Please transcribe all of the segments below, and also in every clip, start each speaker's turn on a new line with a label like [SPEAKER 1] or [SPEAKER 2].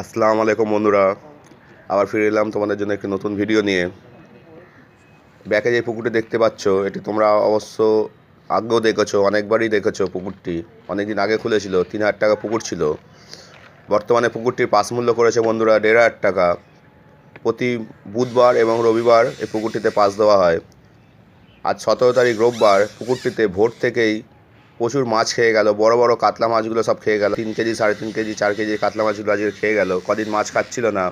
[SPEAKER 1] আসসালামু আলাইকুম বন্ধুরা। আবার ফিরে এলাম তোমাদের জন্য একটি নতুন ভিডিও নিয়ে। ব্যাকে যে পুকুরটি দেখতে পাচ্ছ, এটি তোমরা অবশ্য আগেও দেখেছ, অনেকবারই দেখেছ পুকুরটি। অনেক দিন আগে খুলেছিল, তিন হাজার টাকা পুকুর ছিল। বর্তমানে পুকুরটির পাস মূল্য করেছে বন্ধুরা দেড় হাজার টাকা। প্রতি বুধবার এবং রবিবার এই পুকুরটিতে পাস দেওয়া হয়। আজ সতেরো তারিখ রোববার পুকুরটিতে ভোর থেকেই প্রচুর মাছ খেয়ে গেল, বড় বড় কাতলা মাছগুলো সব খেয়ে গেল। তিন কেজি, সাড়ে তিন কেজি, চার কেজি কাতলা মাছগুলো আজকে খেয়ে গেল। কদিন মাছ খাচ্ছিল না,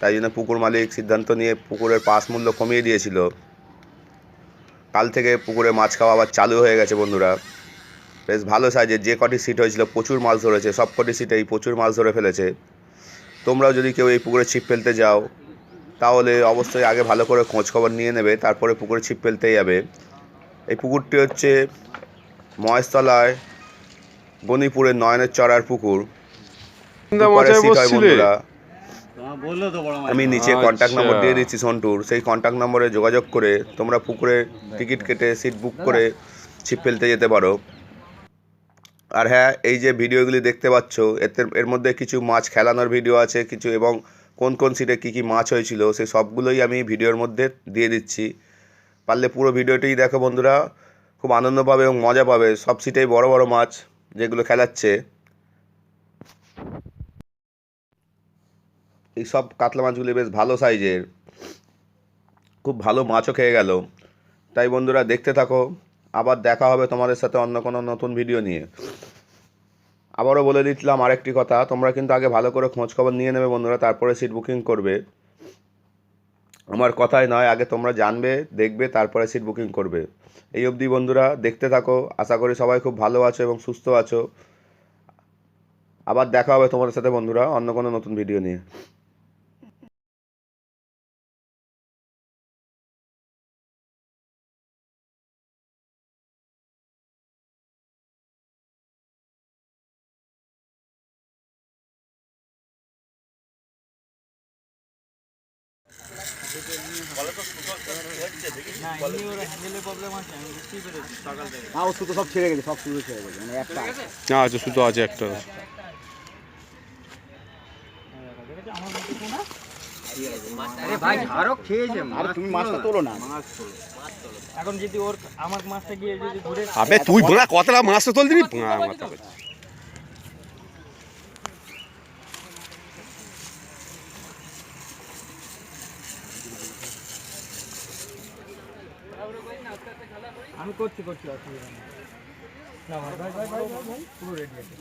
[SPEAKER 1] তাই জন্য পুকুর মালিক সিদ্ধান্ত নিয়ে পুকুরের পাস মূল্য কমিয়ে দিয়েছিল। কাল থেকে পুকুরে মাছ খাওয়া আবার চালু হয়ে গেছে বন্ধুরা। বেশ ভালো সাইজের, যে কটি সিট হয়েছিল, প্রচুর মাছ ধরেছে, সব কটি সিটেই প্রচুর মাছ ধরে ফেলেছে। তোমরাও যদি কেউ এই পুকুরে ছিপ ফেলতে যাও, তাহলে অবশ্যই আগে ভালো করে খোঁজ খবর নিয়ে নেবে, তারপরে পুকুরে ছিপ ফেলতে যাবে এই পুকুরটি হচ্ছে মহেশতলায় গণিপুরের নয়নের চড়ার পুকুর। বন্ধুরা। আমি নিচে কন্ট্যাক্ট
[SPEAKER 2] আচ্ছা।
[SPEAKER 1] নম্বর দিয়ে দিচ্ছি সন্টুর। সেই কন্ট্যাক্ট নম্বরে যোগাযোগ করে তোমরা পুকুরে টিকিট কেটে সিট বুক করে ছিপ ফেলতে যেতে পারো। আর হ্যাঁ এই যে ভিডিওগুলি দেখতে পাচ্ছ এতে এর মধ্যে কিছু মাছ খেলানোর ভিডিও আছে কিছু এবং কোন কোন সিটে কী কী মাছ হয়েছিল সেই সবগুলোই আমি ভিডিওর মধ্যে দিয়ে দিচ্ছি। পারলে পুরো ভিডিওটিই দেখো বন্ধুরা। খুব আনন্দ পাবে এবং মজা পাবে। সব সিটেই বড় বড় মাছ যেগুলো খেলাচ্ছে। এই সব কাতলা মাছগুলি বেশ ভালো সাইজের। খুব ভালো মাছও খেয়ে গেল। তাই বন্ধুরা দেখতে থাকো। আবার দেখা হবে তোমাদের সাথে অন্য কোনো নতুন ভিডিও নিয়ে। আবারও বলে দিচ্ছিলাম আরেকটি কথা। তোমরা কিন্তু আগে ভালো করে খোঁজ খবর নিয়ে নেবে বন্ধুরা, তারপরে সিট বুকিং করবে। আমার কথাই নয়, আগে তোমরা জানবে, দেখবে, তারপরে সিট বুকিং করবে। এই অবধি বন্ধুরা, দেখতে থাকো। আশা করি সবাই খুব ভালো আছো এবং সুস্থ আছো। আবার দেখা হবে তোমাদের সাথে বন্ধুরা অন্য কোনো নতুন ভিডিও নিয়ে।
[SPEAKER 3] সুতো সব ছেড়ে গেছে সব সুতো ছেড়ে গেছে মানে একটা আছে।
[SPEAKER 2] না আছে শুধু আছে একটা
[SPEAKER 4] আরে ভাই ঝাড়ও খেয়েছে
[SPEAKER 3] আরে তুমি মাছটা তোলো না।
[SPEAKER 4] এখন যদি ওর আমার মাছটা গিয়ে যদি ঘুরে
[SPEAKER 2] আবে তুই বোনা কতটা মাছ তো তোল দিবি? মাথা
[SPEAKER 4] পুরো রেডি আছে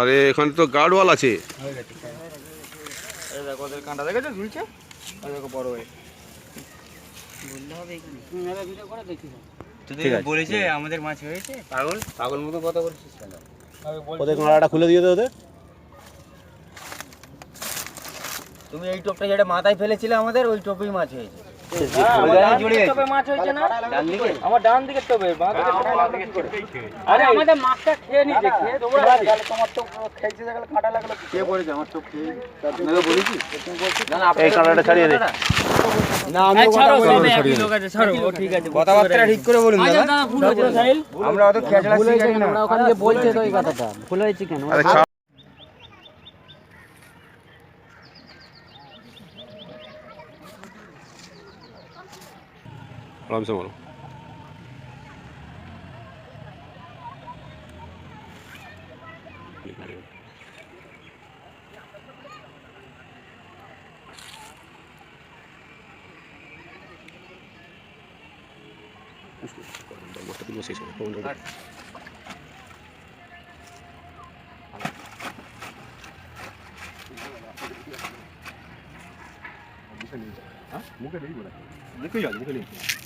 [SPEAKER 2] আরে এখানে তো গার্ডওয়াল আছে।
[SPEAKER 4] গেছে এই দেখো ওদের কাঁটা দেখেছ? ঝুলছে? ওই দেখো বড় হয়ে। বলেছে আমাদের মাছ হয়েছে। পাগল? পাগল মতো কথা বলছিস কেন?
[SPEAKER 3] ওদের কাঁটাটা খুলে দিয়ে দে ওদের।
[SPEAKER 5] তুমি এই টোপটা যেটা মাথায় ফেলেছিলে আমাদের ওই টোপেই মাছ হয়েছে।
[SPEAKER 4] আমার মাছ হয়েছে না? আমার ডান দিকের টোপে বাঁ দিকের টোপে মাছ হয়েছে। आराम से मारो मुख नहीं
[SPEAKER 3] बोला मुख ही आ मुख नहीं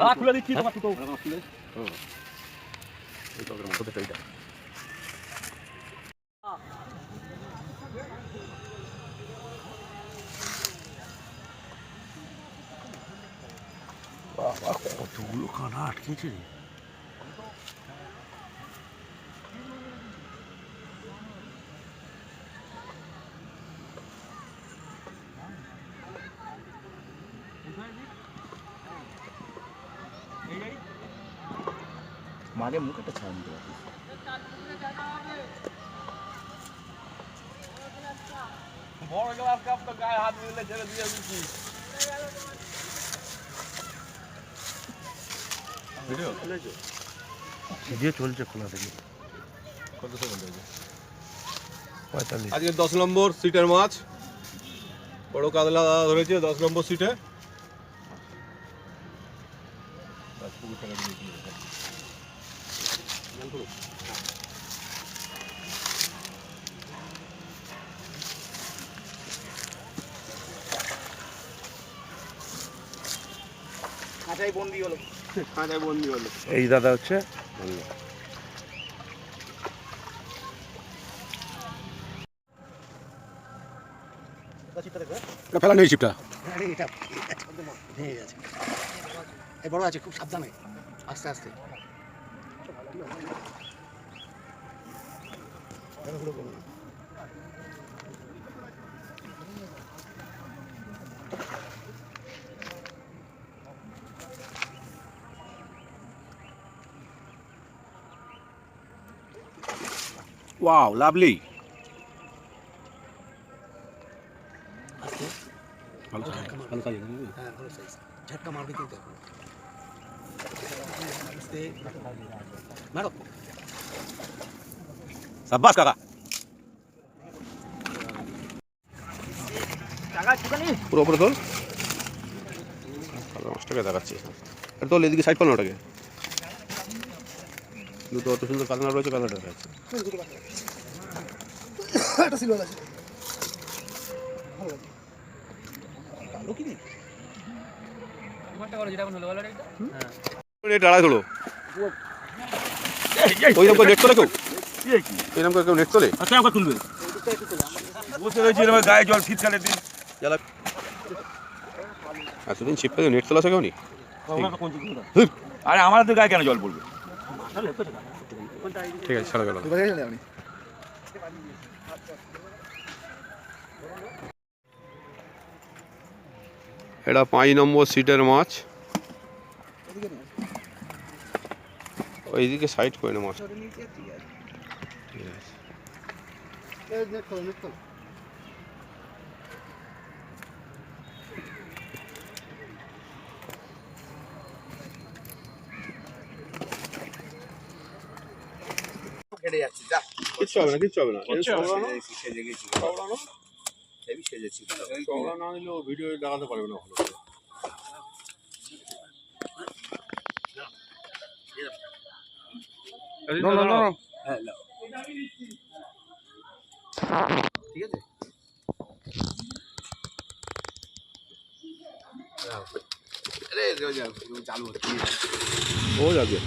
[SPEAKER 3] কে দিচ্ছি তোমার তো খেয়ে বলেছি
[SPEAKER 5] এই কাঁটাটা ছাড়িয়ে দে
[SPEAKER 3] না আমি
[SPEAKER 4] ছাড়ো সবে একই লোক আছে ছাড়ো ও ঠিক আছে
[SPEAKER 5] কথাবার্তা ঠিক করে বলুন
[SPEAKER 4] আচ্ছা দাদা ভুল হয়েছে সাহিল
[SPEAKER 5] আমরা
[SPEAKER 3] তো হয়েছে
[SPEAKER 2] ছাড়। মারো খুলে তো
[SPEAKER 3] মুখেটা ছাড়ান
[SPEAKER 2] যে চলছে খোলা থেকে আজকে দশ নম্বর সিটের মাছ। বড় কাতলা ধরেছে দশ নম্বর সিটে।
[SPEAKER 6] এই দাদা হচ্ছে?
[SPEAKER 2] ফেলা নেই চিপটা
[SPEAKER 3] বড় আছে খুব সাবধানে। আস্তে আস্তে।
[SPEAKER 2] ওয়াও লাভলি ভালো ভালো কাজ
[SPEAKER 3] হ্যাঁ ভালো সাইজ ঝটকা মারবে কিন্তু এখন আস্তে মারো
[SPEAKER 2] সাব্বাস কাকা পুরো উপরে তোল কালো মাছটাকে দেখাচ্ছি আর তোল এদিকে সাইড করো ওটাকে দুটো অত সুন্দর কাতলা রয়েছে কাতলাটা দেখাচ্ছে
[SPEAKER 3] একটা সিলভার আছে
[SPEAKER 2] রেট আড়াই হলো ওই রকম নেট কেউ? কেউ নেট তোলে?
[SPEAKER 6] আচ্ছা আমাকে তুলবে। বসে রয়েছি এরকম গায়ে জল শীতকালে দিন।
[SPEAKER 2] এতদিন ছিপে নেট তোলা কেউ নি
[SPEAKER 6] আরে আমার তো গায়ে কেন জল পড়বে?
[SPEAKER 2] ঠিক আছে ছাড়া গেল এটা পাঁচ নম্বর সিটের মাছ। ওইদিকে সাইড করে না মাছ কিচ্ছু হবে না কিচ্ছু হবে না। সেজেছি না নিলেও ভিডিও দেখাতে পারবে না ভালো করে।
[SPEAKER 3] ঠিক আছে আরে চালু হচ্ছে
[SPEAKER 2] ও যাবে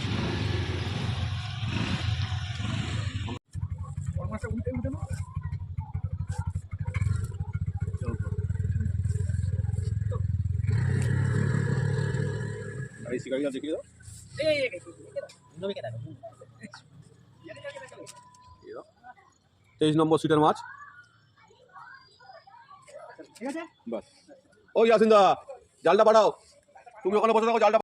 [SPEAKER 2] এই শিকারি আছে কি দাও তেইশ নম্বর সিটের মাছ। বাস। ও ইয়াসিন দা জালটা পাঠাও। তুমি ওখানে বসে থাকো জালটা